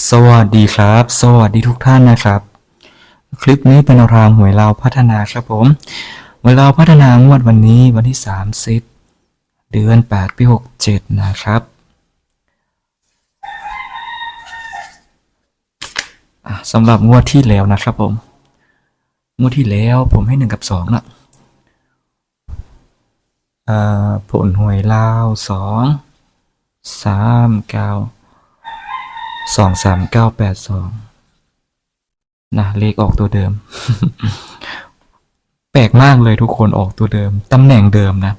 สวัสดีครับ สวัสดีทุกท่านนะครับ คลิปนี้เป็นแนวทางหวยเราวพัฒนาครับผมหวยเราวพัฒนางวดวันนี้วันที่ 30 เดือน 8 ปี67 นะครับสำหรับงวดที่แล้วนะครับผม งวดที่แล้วผมให้หนึ่งกับสองนะผลหวยลาวสอง สองสามเก้าแปดสองนะเลขออกตัวเดิม แปลกมากเลยทุกคนออกตัวเดิม ตำแหน่งเดิมนะ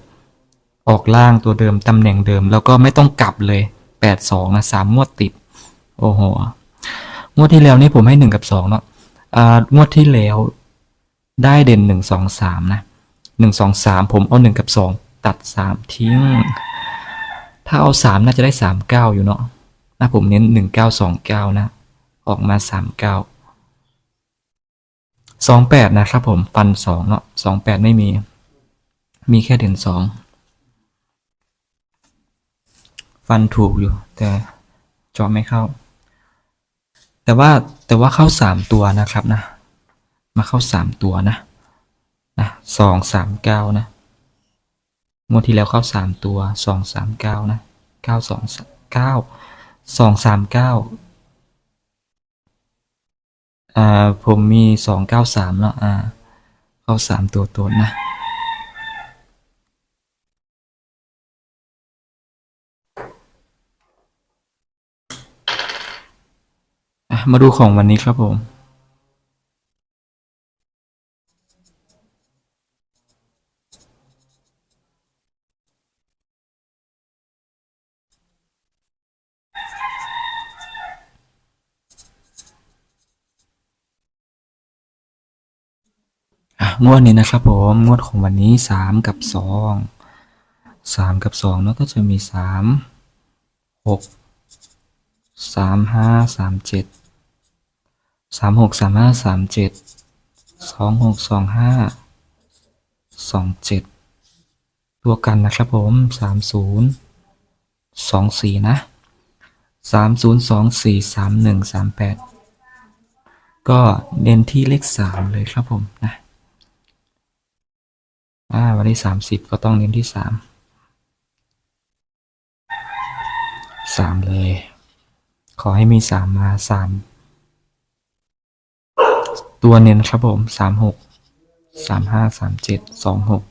ออกล่างตัวเดิม ตำแหน่งเดิม แล้วก็ไม่ต้องกลับเลยแปดสองนะสามงวดติด โอ้โหงวดที่แล้วนี่ผมให้หนึ่งกับสองเนาะอ่างวดที่แล้วได้เด่นหนึ่งสองสามนะหนึ่งสองสามผมเอาหนึ่งกับสองตัดสามทิ้ง ถ้าเอาสามน่าจะได้สามเก้าอยู่เนาะ นะผมเน้นหนึ่งเก้าสองเก้านะ ออกมาสามเก้าสองแปดนะครับผม ฟันสองเนาะสองแปดไม่มี มีแค่เด่นสองฟันถูกอยู่ แต่จอไม่เข้า แต่ว่าแต่ว่าเข้าสามตัวนะครับนะ มาเข้าสามตัวนะนะสองสามเก้านะงวดที่แล้วเข้าสามตัวสองสามเก้านะเก้าสองเก้า สองสามเก้าอ่า ผมมีสองเก้าสามเนาะอ่า เข้าสามตัวตนนะ มาดูของวันนี้ครับผม งวดนี้นะครับผมงวดของวันนี้สามกับสองสามกับสองเนาะก็จะมีสามหกสามห้าสามเจ็ดสามหกสามห้าสามเจ็ดสองหกสองห้าสองเจ็ดตัวกันนะครับผมสามศูนย์สองสี่นะสามศูนย์สองสี่สามหนึ่งสามแปดก็เน้นที่เลขสามเลยครับผมนะ อ่าวันที่สามสิบก็ต้องเน้นที่สามสามเลย ขอให้มีสามมาสามตัวเน้นครับผมสามหกสามห้าสามเจ็ดสองหก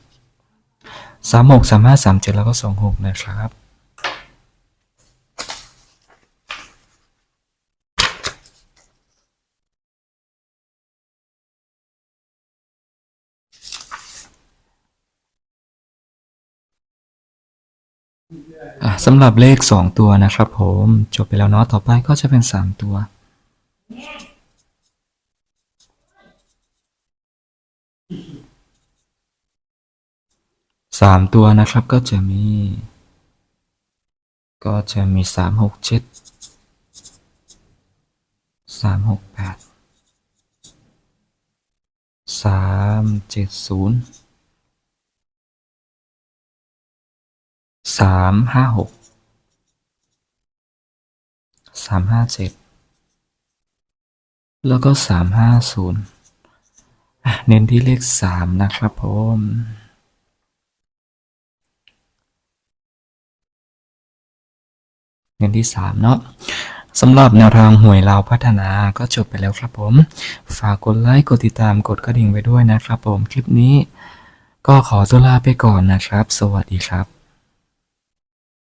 สามหกสามห้าสามเจ็ดแล้วก็สองหกนะครับ สำหรับเลข 2 ตัวนะครับผมจบไปแล้วเนาะต่อไปก็จะเป็น 3 ตัวสามตัวนะครับก็จะมี ก็จะมีสามหกเจ็ดสามหกแปดสามเจ็ดศูนย์ สามห้าหกสามห้าเจ็ดแล้วก็สามห้าศูนย์เน้นที่เลขสามนะครับผมเน้นที่สามเนาะสำหรับแนวทางหวยเราวพัฒนาก็จบไปแล้วครับผม ฝากกดไลค์กดติดตามกดกระดิ่งไว้ด้วยนะครับผม คลิปนี้ก็ขอตัวลาไปก่อนนะครับ สวัสดีครับ